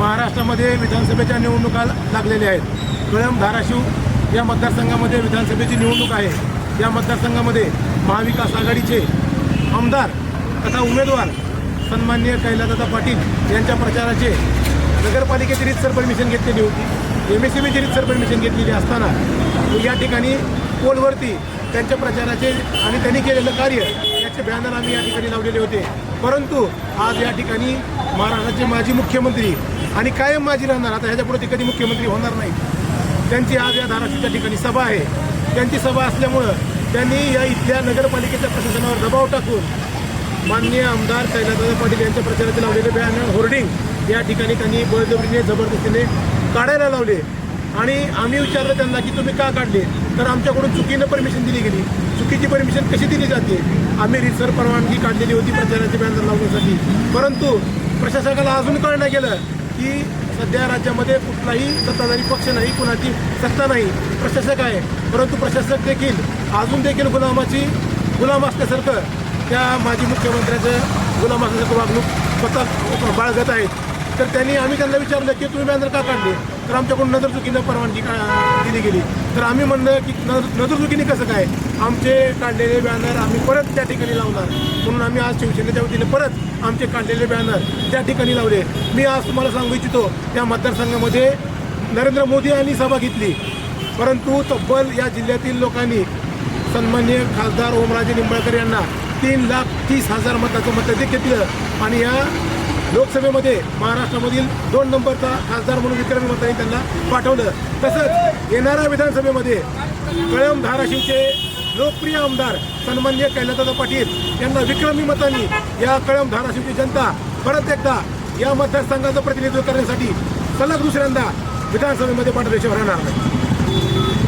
महाराष्ट्रामध्ये विधानसभेच्या निवडणुका लागलेल्या आहेत. कळंब धाराशिव या मतदारसंघामध्ये विधानसभेची निवडणूक आहे. या मतदारसंघामध्ये महाविकास आघाडीचे आमदार तथा उमेदवार सन्माननीय कैलासदादा पाटील यांच्या प्रचाराचे नगरपालिकेची रीतसर परमिशन घेतलेली होती. एम एस सी बीची रीतसर परमिशन घेतलेली असताना या ठिकाणी पोलवरती त्यांच्या प्रचाराचे आणि त्यांनी केलेलं कार्य महाराष्ट्र बॅनर आम्ही या ठिकाणी लावलेले होते. परंतु आज या ठिकाणी महाराष्ट्राचे माजी मुख्यमंत्री आणि कायम माजी राहणार आता ह्याच्यापुढे ते कधी मुख्यमंत्री होणार नाही त्यांची आज या धाराशिवच्या ठिकाणी सभा आहे. त्यांची सभा असल्यामुळं त्यांनी या इथल्या नगरपालिकेच्या प्रशासनावर दबाव टाकून माननीय आमदार कैलासदादा पाटील यांच्या प्रचाराचे लावलेले बॅनर होर्डिंग या ठिकाणी त्यांनी बळजबरीने जबरदस्तीने काढायला लावले. आणि आम्ही विचारलं त्यांना की तुम्ही का काढले? तर आमच्याकडून चुकीनं परमिशन दिली गेली. चुकीची परमिशन कशी दिली जाते? आम्ही रिसर परवानगी काढलेली होती प्रचाराचे बॅनर लावण्यासाठी. परंतु प्रशासकाला अजून कळलं गेलं की सध्या राज्यामध्ये कुठलाही सत्ताधारी पक्ष नाही कुणाची सत्ता नाही. प्रशासक आहे. परंतु प्रशासक देखील अजून देखील गुलामाची गुलाम असल्यासारखं त्या माजी मुख्यमंत्र्याचं गुलाम असल्यासारखं वागणूक स्वतः बाळगत आहेत. तर त्यांनी आम्ही त्यांना विचारलं की तुम्ही बॅनर का काढले? तर आमच्याकडून नजरचुकीनं परवानगी का दिली गेली. तर आम्ही म्हणलं की नजरचुकीने नजर चुकीने कसं काय? आमचे काढलेले बॅनर आम्ही परत त्या ठिकाणी लावणार. म्हणून आम्ही आज शिवसेनेच्या वतीने परत आमचे काढलेले बॅनर त्या ठिकाणी लावले. मी आज तुम्हाला सांगू इच्छितो त्या मतदारसंघामध्ये नरेंद्र मोदी यांनी सभा घेतली. परंतु तब्बल या जिल्ह्यातील लोकांनी सन्मान्य खासदार ओमराजे निंबाळकर यांना तीन लाख तीस हजार मताचं मताधिक घेतलं आणि या लोकसभेमध्ये महाराष्ट्रामधील दोन नंबरचा खासदार म्हणून विक्रमी मतांनी त्यांना पाठवलं. तसंच येणाऱ्या विधानसभेमध्ये कळम धाराशिवचे लोकप्रिय आमदार सन्मान्य कैलासदादा पाटील यांना विक्रमी मतांनी या कळम धाराशिवची जनता परत एकदा या मतदारसंघाचं प्रतिनिधित्व करण्यासाठी सलग दुसऱ्यांदा विधानसभेमध्ये पाठवल्याशिवाय राहणार नाही